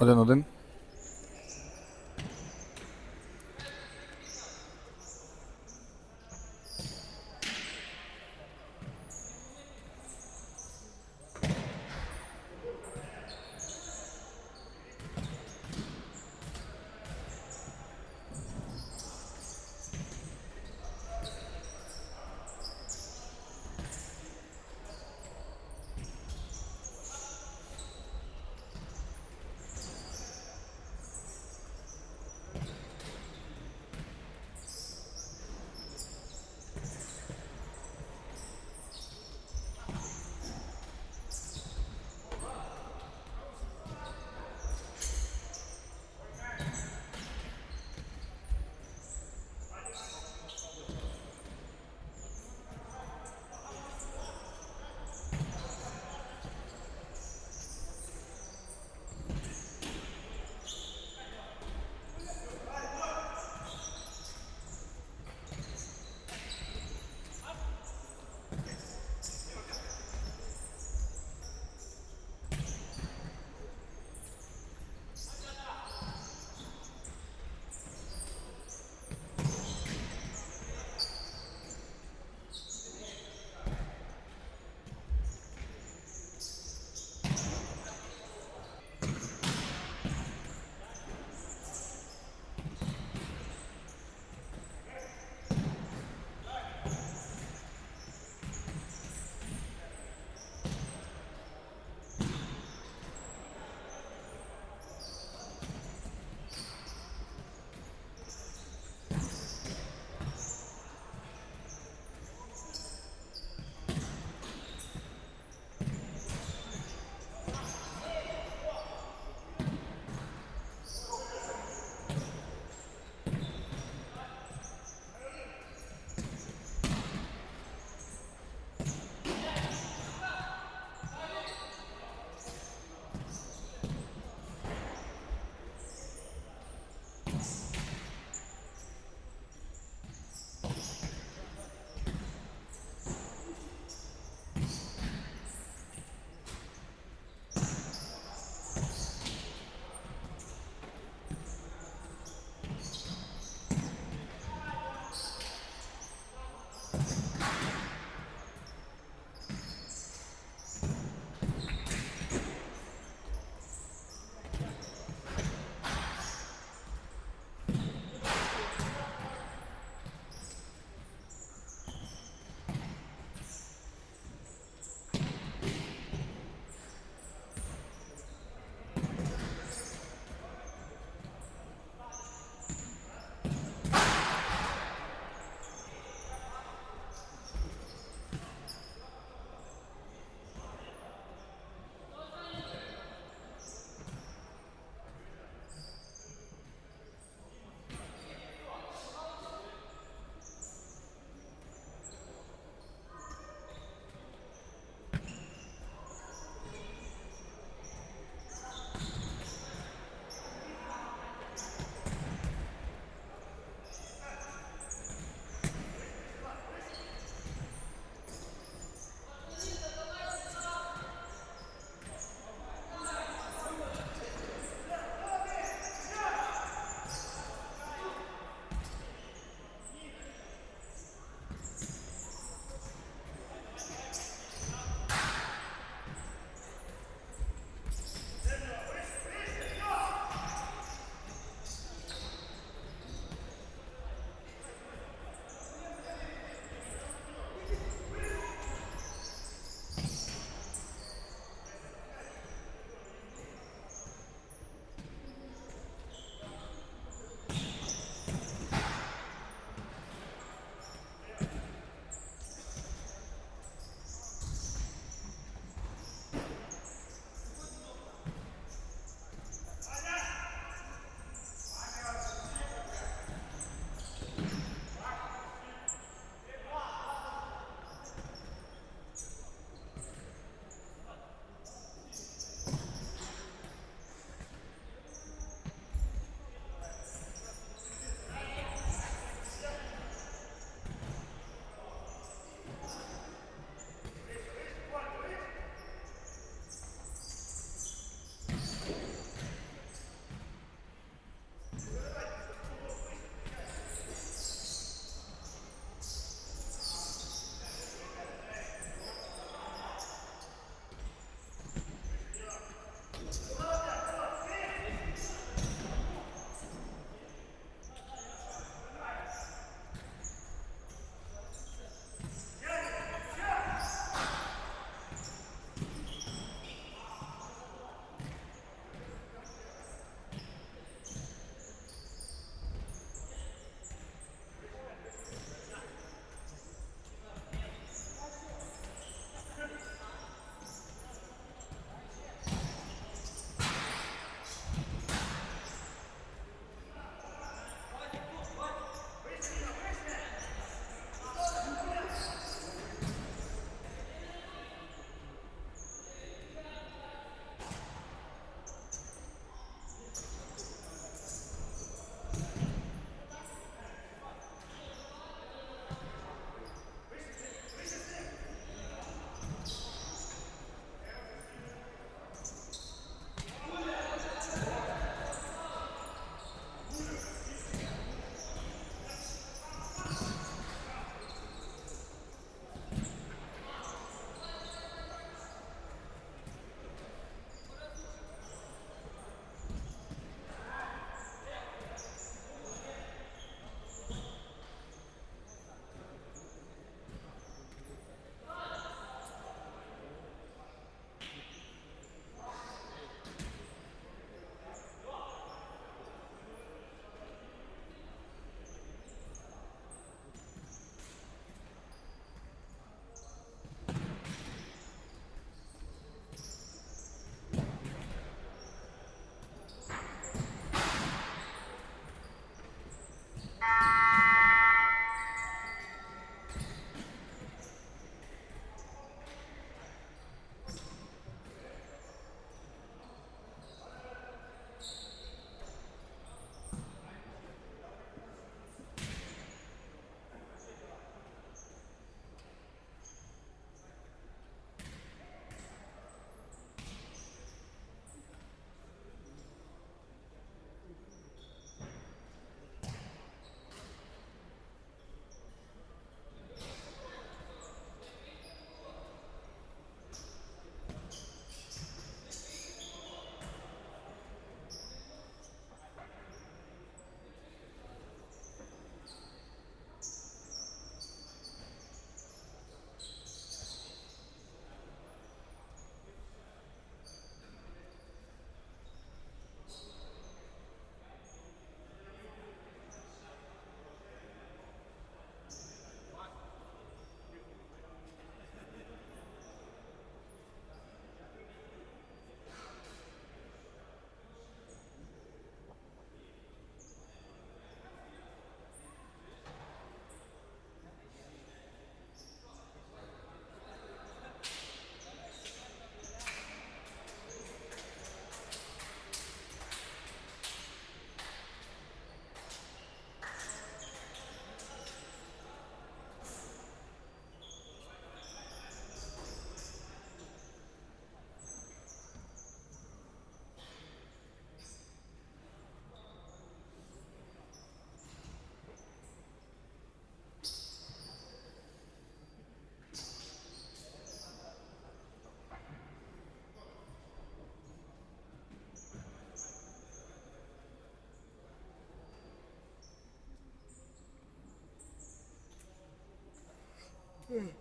Ölen olayım. Thanks. Yeah.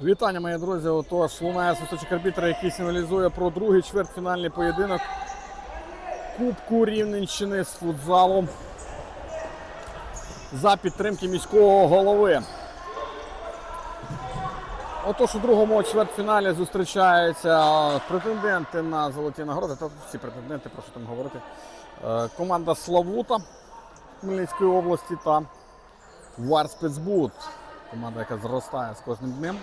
Вітання, мої друзі. Отож, лунає свисточок арбітра, який сигналізує про другий чвертьфінальний поєдинок Кубку Рівненщини з футзалу за підтримки міського голови. Отож, у другому чвертьфіналі зустрічаються претенденти на золоті нагороди. Та всі претенденти, про що там говорити. Е, Команда Славута Хмельницької області та Варспецбуд. Команда, яка зростає з кожним днем.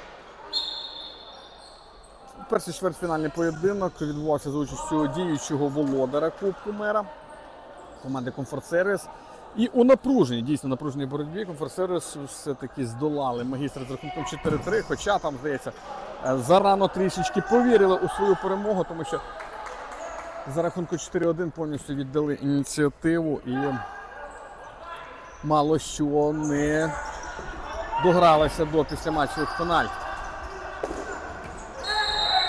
Перший чвертьфінальний поєдинок відбувався за участю діючого володаря Кубку мера команди Комфорт Сервіс. І у напруженій, дійсно напруженій боротьбі Комфорт Сервіс все-таки здолали магістра з рахунком 4-3, хоча там, здається, зарано трішечки повірили у свою перемогу, тому що за рахунку 4-1 повністю віддали ініціативу і мало що не догралися до післяматчевих пенальтів.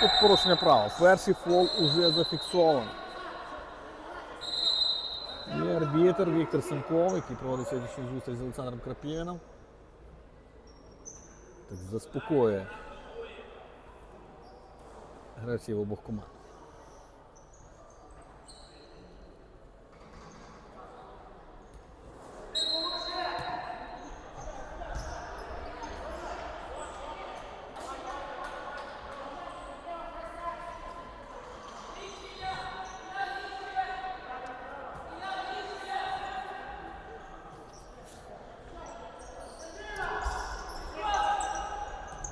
Тут порушення права. Перший фол уже зафіксований. І арбітр Віктор Сенков, який проводить сьогоднішню зустріч з Олександром Крапівіном. Так заспокоює гравців обох команд.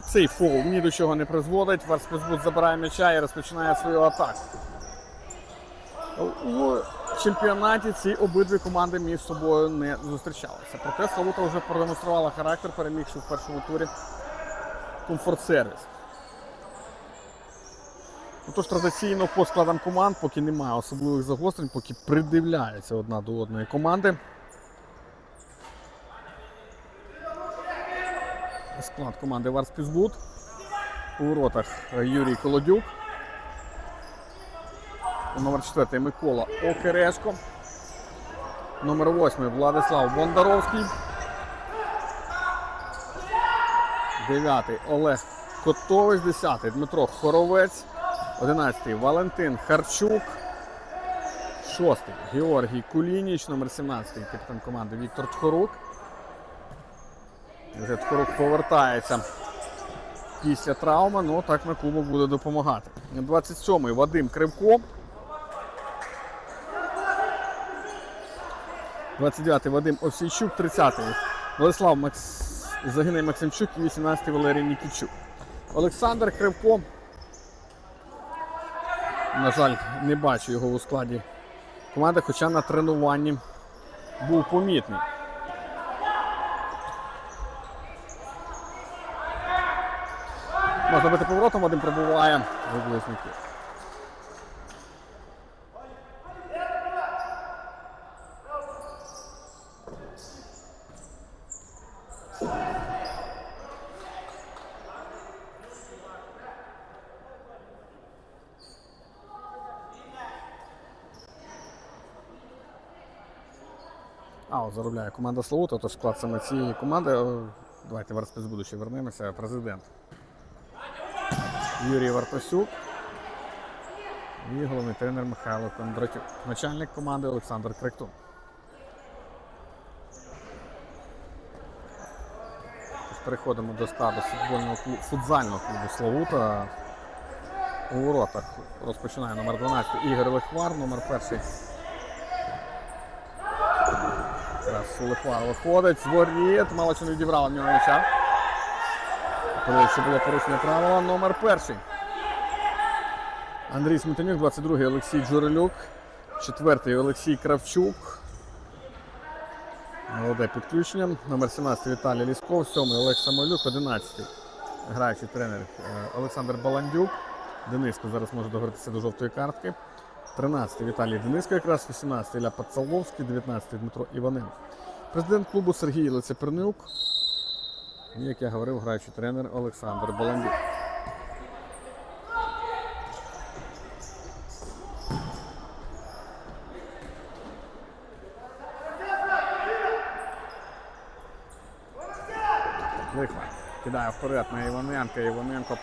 Цей фол ні до чого не призводить. Варспецбуд забирає м'яча і розпочинає свою атаку. У чемпіонаті ці обидві команди між собою не зустрічалися. Проте Славута вже продемонструвала характер, перемігши в першому турі комфорт сервіс. Отож, традиційно по складам команд, поки немає особливих загострень, поки придивляються одна до одної команди. Склад команди Варспізбуд. У воротах Юрій Колодюк. Номер 4 Микола Окерешко. Номер 8 Владислав Бондаровський. 9 Олег Котович. 10 Дмитро Хоровець. 11 Валентин Харчук. 6 Георгій Кулініч. Номер 17 капітан команди Віктор Тхорук. Вже Ткорук повертається після травми, ну так на кубок буде допомагати. 27-й Вадим Кривко. 29-й Вадим Овсійчук, 30-й Владислав Макс... Загиний Максимчук і 18-й Валерій Нікічук. Олександр Кривко. на жаль, не бачу його у складі команди, хоча на тренуванні був помітний. Можна бити поворотом, Вадим прибуває в близнюки. А, заробляє команда Славута, тож склад саме цієї команди. Давайте в розпис ще вернемося. Президент Юрій Вартасюк і головний тренер Михайло Кондратюк. Начальник команди Олександр Кректун. Тож Переходимо до складу футбольного клубу, футзального клубу Славута. У воротах розпочинає номер 12 Ігор Лихвар, номер перший Зараз Лихвар виходить з. Мало чи не відібрала в нього м'яча. Ще було порушення правила. Номер перший. Андрій Сметанюк, 22-й Олексій Джурелюк, 4-й Олексій Кравчук. Молоде підключення. Номер 17 Віталій Лісков, 7-й Олег Самойлюк, 11-й граючий тренер е, Олександр Баландюк. Дениско зараз може догратися до жовтої картки. 13-й Віталій Дениско, якраз 18-й Ілля Пацаловський, 19-й Дмитро Іваненко. Президент клубу Сергій Лицепернюк. Як я говорив, граючий тренер Олександр Баландюк. Лихва кидає вперед на Іваненка. Іваненко